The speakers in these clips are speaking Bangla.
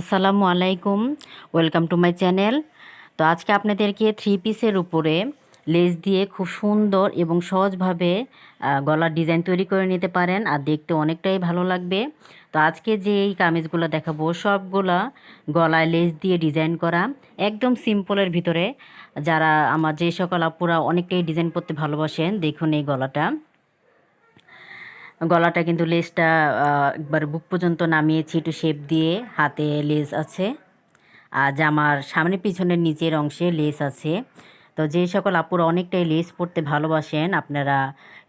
আসসালামু আলাইকুম, ওয়েলকাম টু মাই চ্যানেল। তো আজকে আপনাদেরকে থ্রি পিসের উপরে লেস দিয়ে খুব সুন্দর এবং সহজভাবে গলার ডিজাইন তৈরি করে নিতে পারেন আর দেখতে অনেকটাই ভালো লাগবে। তো আজকে যে এই কামিজগুলো দেখাবো, সবগুলা গলায় লেস দিয়ে ডিজাইন করা, একদম সিম্পলের ভিতরে। যারা আমার যে সকল আপুরা অনেকটাই ডিজাইন করতে ভালোবাসেন, দেখুন এই গলাটা। গলাটা কিন্তু লেসটা একবার বুক পর্যন্ত নামিয়েছি একটু শেপ দিয়ে, হাতে লেস আছে। আর জামার সামনে পিছনের নিচের অংশে লেস আছে। তো যে সকল আপুরা অনেকটাই লেস পরতে ভালোবাসেন, আপনারা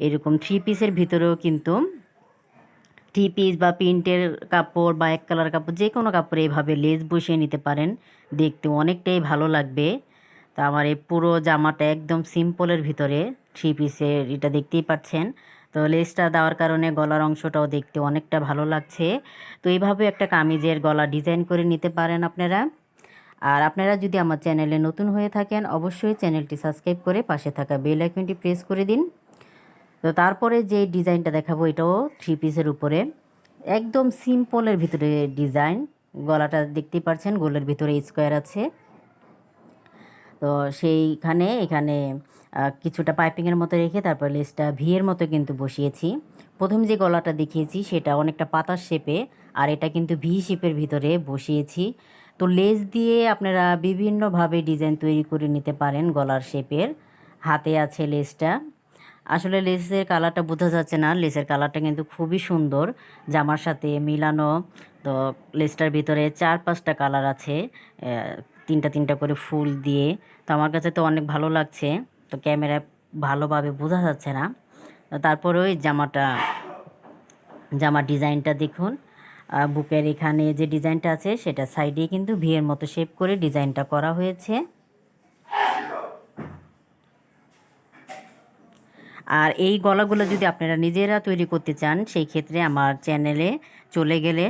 এরকম থ্রি পিসের ভিতরেও কিন্তু থ্রি পিস বা প্রিন্টের কাপড় বা এক কালার কাপড়, যে কোনো কাপড়ে এভাবে লেস বসিয়ে নিতে পারেন। দেখতে অনেকটাই ভালো লাগবে। তো আমার এই পুরো জামাটা একদম সিম্পলের ভিতরে থ্রি পিসের এটা দেখতেই পাচ্ছেন। তো লেসটা দেওয়ার কারণে গলার অংশটাও দেখতে অনেকটা ভালো লাগছে। তো এইভাবে একটা কামিজের গলা ডিজাইন করে নিতে পারেন আপনারা। আর আপনারা যদি আমার চ্যানেলে নতুন হয়ে থাকেন, অবশ্যই চ্যানেলটি সাবস্ক্রাইব করে পাশে থাকা বেল আইকনটি প্রেস করে দিন। তো তারপরে যে ডিজাইনটা দেখাবো, এটাও থ্রি পিসের উপরে। একদম সিম্পলের ভিতরে ডিজাইন। গলাটা দেখতেই পাচ্ছেন গোলের ভিতরে স্কোয়ার আছে। তো সেইখানে, এখানে কিছুটা পাইপিংয়ের মতো রেখে তারপর লেসটা ভিয়ের মতো কিন্তু বসিয়েছি। প্রথম যে গলাটা দেখিয়েছি সেটা অনেকটা পাতার শেপে, আর এটা কিন্তু ভি শেপের ভিতরে বসিয়েছি। তো লেস দিয়ে আপনারা বিভিন্নভাবে ডিজাইন তৈরি করে নিতে পারেন গলার শেপের। হাতে আছে লেসটা। আসলে লেসের কালারটা বোঝা যাচ্ছে না, লেসের কালারটা কিন্তু খুবই সুন্দর, জামার সাথে মিলানো। তো লেসটার ভিতরে চার পাঁচটা কালার আছে তিনটা তিনটা করে ফুল দিয়ে। তো আমার কাছে তো অনেক ভালো লাগছে। তো ক্যামেরায় ভালোভাবে বোঝা যাচ্ছে না। তারপরে ওই জামাটা জামার ডিজাইনটা দেখুন। বুকের এখানে যে ডিজাইনটা আছে, সেটা সাইডে কিন্তু ভিয়ের মতো শেপ করে ডিজাইনটা করা হয়েছে। আর এই গলাগুলো যদি আপনারা নিজেরা তৈরি করতে চান, সেই ক্ষেত্রে আমার চ্যানেলে চলে গেলে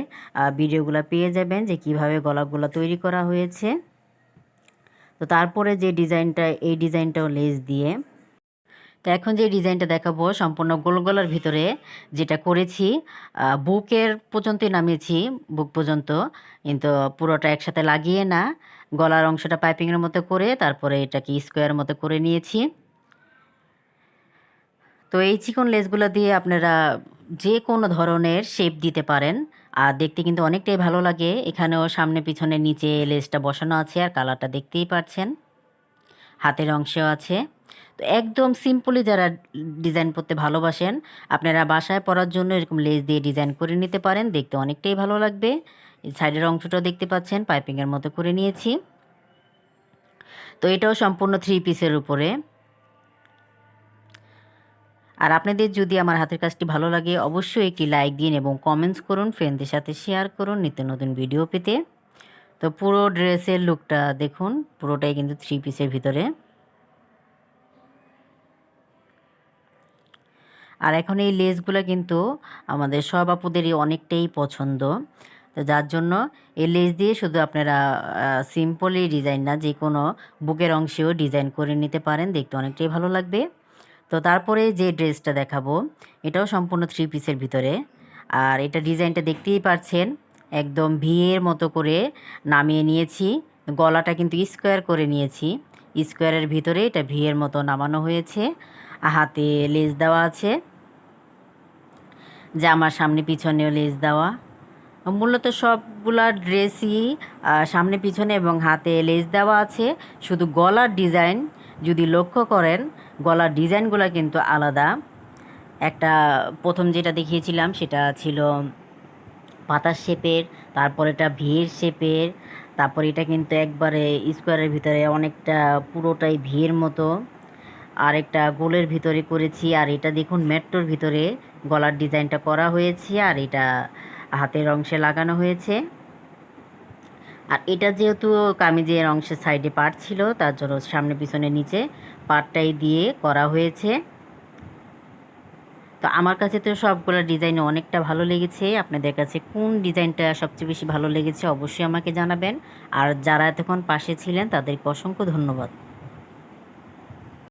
ভিডিওগুলো পেয়ে যাবেন যে কীভাবে গলাগুলো তৈরি করা হয়েছে। তো তারপরে যে ডিজাইনটা, এই ডিজাইনটাও লেস দিয়ে। তো এখন যে ডিজাইনটা দেখাবো, সম্পূর্ণ গোল গলার ভিতরে যেটা করেছি বুকের পর্যন্তই নামিয়েছি, বুক পর্যন্ত। কিন্তু পুরোটা একসাথে লাগিয়ে না, গলার অংশটা পাইপিংয়ের মতো করে, তারপরে এটাকে স্কোয়ার মতো করে নিয়েছি। তো এই চিকন লেসগুলো দিয়ে আপনারা যে কোনো ধরনের শেপ দিতে পারেন। আর দেখতে কিন্তু অনেকটাই ভালো লাগে। এখানেও সামনে পিছনে নিচে লেসটা বসানো আছে আর কালারটা দেখতেই পাচ্ছেন। হাতের অংশেও আছে। তো একদম সিম্পলি যারা ডিজাইন করতে ভালোবাসেন, আপনারা বাসায় পরার জন্য এরকম লেস দিয়ে ডিজাইন করে নিতে পারেন। দেখতে অনেকটাই ভালো লাগবে। সাইডের অংশটাও দেখতে পাচ্ছেন পাইপিংয়ের মতো করে নিয়েছি। তো এটাও সম্পূর্ণ থ্রি পিসের উপরে। আর আপনাদের যদি আমার হাতের কাজটি ভালো লাগে, অবশ্যই একটি লাইক দিন এবং কমেন্টস করুন ফ্রেন্ডদের সাথে শেয়ার করুন নিত্য নতুন ভিডিও পেতে। তো পুরো ড্রেসের লুকটা দেখুন, পুরোটাই কিন্তু থ্রি পিসের ভিতরে। আর এখন এই লেসগুলো কিন্তু আমাদের সব আপুদেরই অনেকটাই পছন্দ। তো যার জন্য এই লেস দিয়ে শুধু আপনারা সিম্পলি ডিজাইন না যে কোনো বুকের অংশেও ডিজাইন করে নিতে পারেন, দেখতে অনেকটাই ভালো লাগবে। তো তারপরে যে ড্রেসটা দেখাবো, এটাও সম্পূর্ণ থ্রি পিসের ভিতরে। আর এটা ডিজাইনটা দেখতেই পারছেন, একদম ভিয়ের মতো করে নামিয়ে নিয়েছি। গলাটা কিন্তু স্কোয়ার করে নিয়েছি। স্কোয়ারের ভিতরে এটা ভিয়ের মতো নামানো হয়েছে। হাতে লেস দেওয়া আছে। জামার সামনে পিছনেও লেস দেওয়া। মূলত সবগুলা ড্রেসই সামনে পিছনে এবং হাতে লেস দেওয়া আছে। শুধু গলার ডিজাইন যদি লক্ষ্য করেন, গলার ডিজাইনগুলো কিন্তু আলাদা। একটা, প্রথম যেটা দেখিয়েছিলাম সেটা ছিল পাতার শেপের, তারপর এটা ভিয়ের শেপের, তারপর এটা কিন্তু একবারে স্কোয়ারের ভিতরে অনেকটা পুরোটাই ভিয়ের মতো। আর একটা গোলের ভিতরে করেছি, আর এটা দেখুন মেট্রোর ভিতরে গলার ডিজাইনটা করা হয়েছে, আর এটা হাতের অংশে লাগানো হয়েছে। আর এটা যেহেতু কামিজের অংশে সাইডে পার্ট ছিল, তার জন্য সামনে পিছনে নিচে পার্টটাই দিয়ে করা হয়েছে। তো আমার কাছে তো সবগুলো ডিজাইন অনেকটা ভালো লেগেছে। আপনাদের কাছে কোন ডিজাইনটা সবচেয়ে বেশি ভালো লেগেছে অবশ্যই আমাকে জানাবেন। আর যারা এতক্ষণ পাশে ছিলেন, তাদেরকে অসংখ্য ধন্যবাদ।